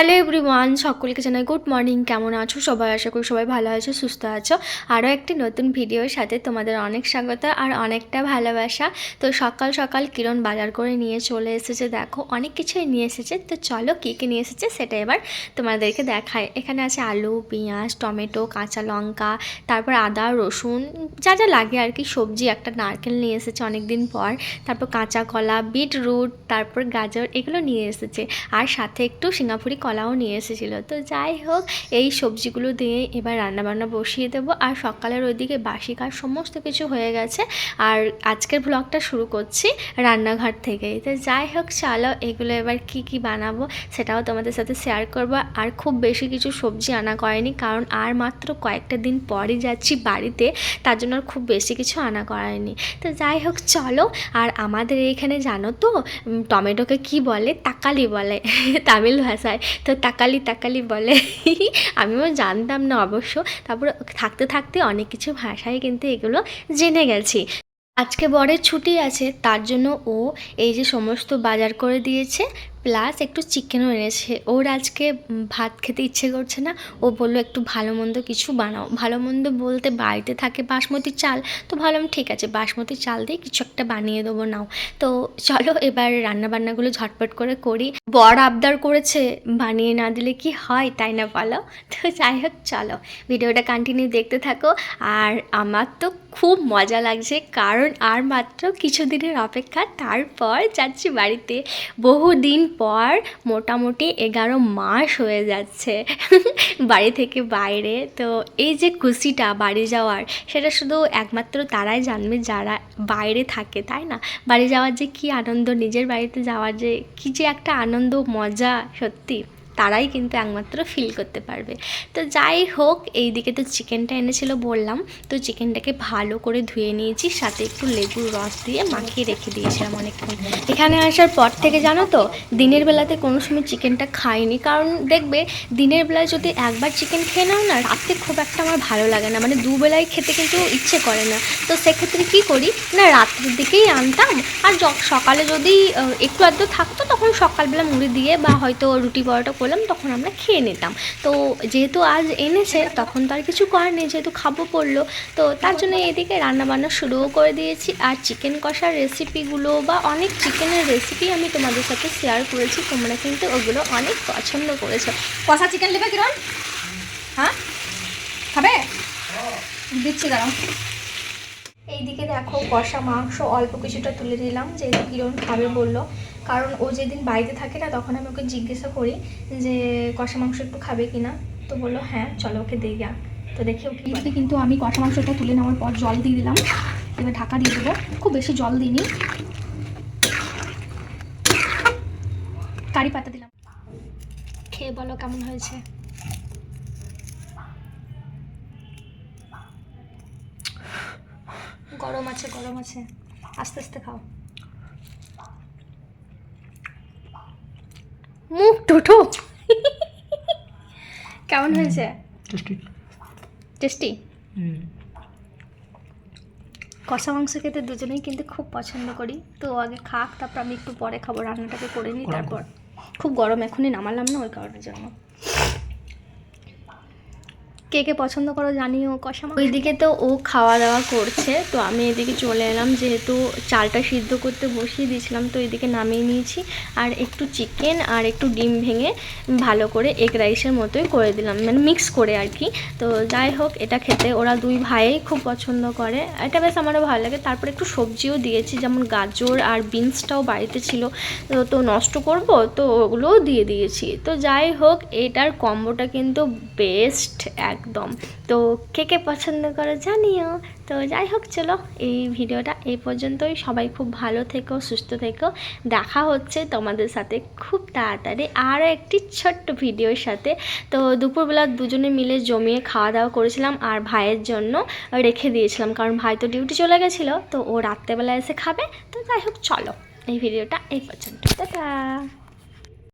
Hello everyone, সকলকে জানাই good morning. কেমন আছো? সবাই আশা করি সবাই ভালো আছো, সুস্থ আছো। আরও একটি নতুন ভিডিওর সাথে তোমাদের অনেক স্বাগত আর অনেকটা ভালোবাসা। তো সকাল সকাল কিরণ বাজার করে নিয়ে চলে এসেছে, দেখো অনেক কিছুই নিয়ে এসেছে। তো চলো কী কী নিয়ে এসেছে সেটা এবার তোমাদেরকে দেখায় এখানে আছে আলু, পেঁয়াজ, টমেটো, কাঁচা লঙ্কা, তারপর আদা, রসুন, যা যা লাগে আর কি, সবজি, একটা নারকেল নিয়ে এসেছে অনেক দিন পর। তারপর কাঁচা কলা, বিটরুট, তারপর গাজর, এগুলো নিয়ে এসেছে। আর সাথে একটু সিঙ্গাপুরি কলাও নিয়ে এসেছিল। তো যাই হোক, এই সবজিগুলো দিয়ে এবার রান্নাবান্না বসিয়ে দেবো। আর সকালের ওইদিকে বাসি কাজ সমস্ত কিছু হয়ে গেছে। আর আজকের ব্লগটা শুরু করছি রান্নাঘর থেকেই। তো যাই হোক, চলো এগুলো এবার কি কি বানাবো সেটাও তোমাদের সাথে শেয়ার করব। আর খুব বেশি কিছু সবজি আনা করেনি কারণ আর মাত্র কয়েকটা দিন পরই যাচ্ছি বাড়িতে, তার জন্য আর খুব বেশি কিছু আনা করায়নি তো যাই হোক, চলো। আর আমাদের এইখানে জানো তো টমেটোকে কি বলে? তাকালি বলে, তামিল ভাষায়। তো তাকালি তাকালি বলে। আমিও জানতাম না অবশ্য। তারপরে থাকতে থাকতে অনেক কিছু ভাষায় কিন্তু এগুলো জেনে গেছি। আজকে বরের ছুটি আছে, তার জন্য ও এই যে সমস্ত বাজার করে দিয়েছে। প্লাস একটু চিকেনও এনেছে। ওর আজকে ভাত খেতে ইচ্ছে করছে না। ও বলল, একটু ভালো মন্দ কিছু বানাও। ভালো মন্দ বলতে বাড়িতে থাকে বাসমতি চাল। তো ভাবলাম, ঠিক আছে, বাসমতি চাল দিয়ে কিছু একটা বানিয়ে দেবো, নাও। তো চলো, এবার রান্না বান্নাগুলো ঝটপট করে করি। বর আবদার করেছে, বানিয়ে না দিলে কি হয়, তাই না বলো? তো যাই হোক, চলো। ভিডিওটা কন্টিনিউ দেখতে থাকো। আর আমার তো খুব মজা লাগছে, কারণ আর মাত্র কিছুদিনের অপেক্ষা, তারপর যাচ্ছি বাড়িতে। বহুদিন পর মোটামুটি এগারো মাস হয়ে যাচ্ছে বাড়ি থেকে বাইরে। তো এই যে খুশিটা বাড়ি যাওয়ার, সেটা শুধু একমাত্র তারাই জানবে যারা বাইরে থাকে, তাই না? বাড়ি যাওয়ার যে কী আনন্দ, নিজের বাড়িতে যাওয়ার যে কী যে একটা আনন্দ, মজা, সত্যি। তারাই কিন্তু একমাত্র ফিল করতে পারবে। তো যাই হোক এই দিকে তো চিকেনটা এনেছিল বললাম। তো চিকেনটাকে ভালো করে ধুয়ে নিয়েছি, সাথে একটু লেবুর রস দিয়ে মাখিয়ে রেখে দিয়েছিলাম অনেকক্ষণ। এখানে আসার পর থেকে জানো তো, দিনের বেলাতে কোনো সময় চিকেনটা খাইনি। কারণ দেখবে, দিনের বেলায় যদি একবার চিকেন খেয়ে নাও না, রাতে খুব একটা আমার ভালো লাগে না। মানে দুবেলায় খেতে কিন্তু ইচ্ছে করে না। তো সেক্ষেত্রে কী করি, না রাত্রের দিকেই আনতাম। আর সকালে যদি একটু আধটু থাকতো, তখন সকালবেলা মুড়ি দিয়ে বা হয়তো রুটি পরোটা করলাম, তখন আমরা খেয়ে নিতাম। তো যেহেতু আজ এনেছে, তখন তো আর কিছু করার নেই, যেহেতু খাব পড়ল। তো তার জন্য এদিকে রান্নাবান্না শুরুও করে দিয়েছি। আর চিকেন কষার রেসিপিগুলো বা অনেক চিকেনের রেসিপি আমি তোমাদের সাথে শেয়ার করেছি। তোমরা কিন্তু ওগুলো অনেক পছন্দ করেছ। কষা চিকেন নেবে কিরণ? হ্যাঁ? খাবে? দিচ্ছি দাঁড়াও। এইদিকে দেখো কষা মাংস অল্প কিছুটা তুলে নিলাম। যেহেতু কিরণ খাবে বলল। কারণ ও যেদিন বাড়িতে থাকে না তখন আমি ওকে জিজ্ঞাসা করি যে কষা মাংস একটু খাবে কিনা? তো বলল হ্যাঁ চলো ওকে দিয়ে যা তো দেখি ও কি এইদিকে কিন্তু আমি কষা মাংসটা তুলে নেওয়ার পর জল দিয়ে দিলাম। এবার ঢাকা দিয়ে দেবো। খুব বেশি জল দিইনি। কারি পাতা দিলাম। খেয়ে বলো কেমন হয়েছে? গরম আছে গরম আছে। আস্তে আস্তে খাও। মুখ টোটো। কেমন হয়েছে? টেস্টি। টেস্টি? কষা মাংস খেতে দুজনেই কিন্তু খুব পছন্দ করি। তো আগে খাক তারপর আমি একটু পরে খাব রান্নাটাকে করে নিই তারপর। খুব গরম এখনই নামালাম না ওই কারণের জন্য। কে কে পছন্দ করো জানিও, কষা ওইদিকে তো ও খাওয়া দাওয়া করছে, তো আমি এদিকে চলে এলাম, যেহেতু চালটা সিদ্ধ করতে বসিয়ে দিয়েছিলাম, তো এদিকে নামিয়ে নিয়েছি। আর একটু চিকেন আর একটু ডিম ভেঙে ভালো করে এগ রাইসের মতোই করে দিলাম মানে মিক্স করে আর কি। তো যাই হোক, এটা খেতে ওরা দুই ভাইই খুব পছন্দ করে। এটা বেশ আমারও ভালো লাগে। তারপর একটু সবজিও দিয়েছি, যেমন গাজর আর বিনসটাও বাড়িতে ছিল। তো নষ্ট করব, তো ওগুলোও দিয়ে দিয়েছি। তো যাই হোক, এটার কম্বোটা কিন্তু বেস্ট একদম। তো কে কে পছন্দ করে জানিও। তো যাই হোক, চলো এই ভিডিওটা এই পর্যন্তই। সবাই খুব ভালো থেকো, সুস্থ থেকো। দেখা হচ্ছে তোমাদের সাথে খুব তাড়াতাড়ি আরও একটি ছোট্ট ভিডিওর সাথে। তো দুপুরবেলা দুজনে মিলে জমিয়ে খাওয়া দাওয়া করেছিলাম আর ভাইয়ের জন্য রেখে দিয়েছিলাম। কারণ ভাই তো ডিউটি চলে গেছিল, তো ও রাত্রেবেলা এসে খাবে। তো যাই হোক, চলো এই ভিডিওটা এই পর্যন্ত।